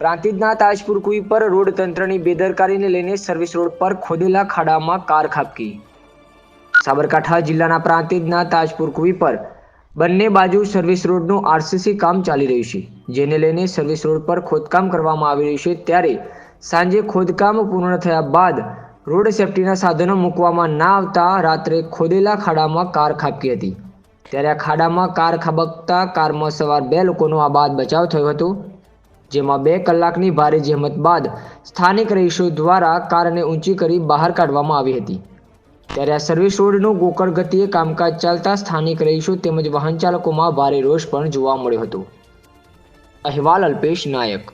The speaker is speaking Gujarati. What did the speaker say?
પ્રાંતિજના તાજપુર કુઈ પર રોડ તંત્રની બેદરકારીને લઈને સર્વિસ રોડ પર ખોદેલા ખાડામાં કાર ખાબકી. સાબરકાંઠા જિલ્લાના પ્રાંતિજના તાજપુર કુઈ પર બંને બાજુ સર્વિસ રોડનું આરસીસી કામ ચાલી રહ્યું છે, જેને લઈને સર્વિસ રોડ પર ખોદકામ કરવામાં આવી રહ્યું છે, ત્યારે સાંજે ખોદકામ પૂર્ણ થયા બાદ રોડ સેફટીના સાધનો મૂકવામાં ના આવતા રાત્રે ખોદેલા ખાડામાં કાર ખાબકી હતી. ત્યારે આ ખાડામાં કાર ખાબકતા કારમાં સવાર બે લોકોનો આ બાદ બચાવ થયો હતો. જેમાં બે કલાકની ભારે જહેમત બાદ સ્થાનિક રહીશો દ્વારા કારને ઊંચી કરી બહાર કાઢવામાં આવી હતી. ત્યારે આ સર્વિસ રોડનું ગોકળ ગતિએ કામકાજ ચાલતા સ્થાનિક રહીશો તેમજ વાહન ચાલકોમાં ભારે રોષ પણ જોવા મળ્યો હતો. અહેવાલ અલ્પેશ નાયક.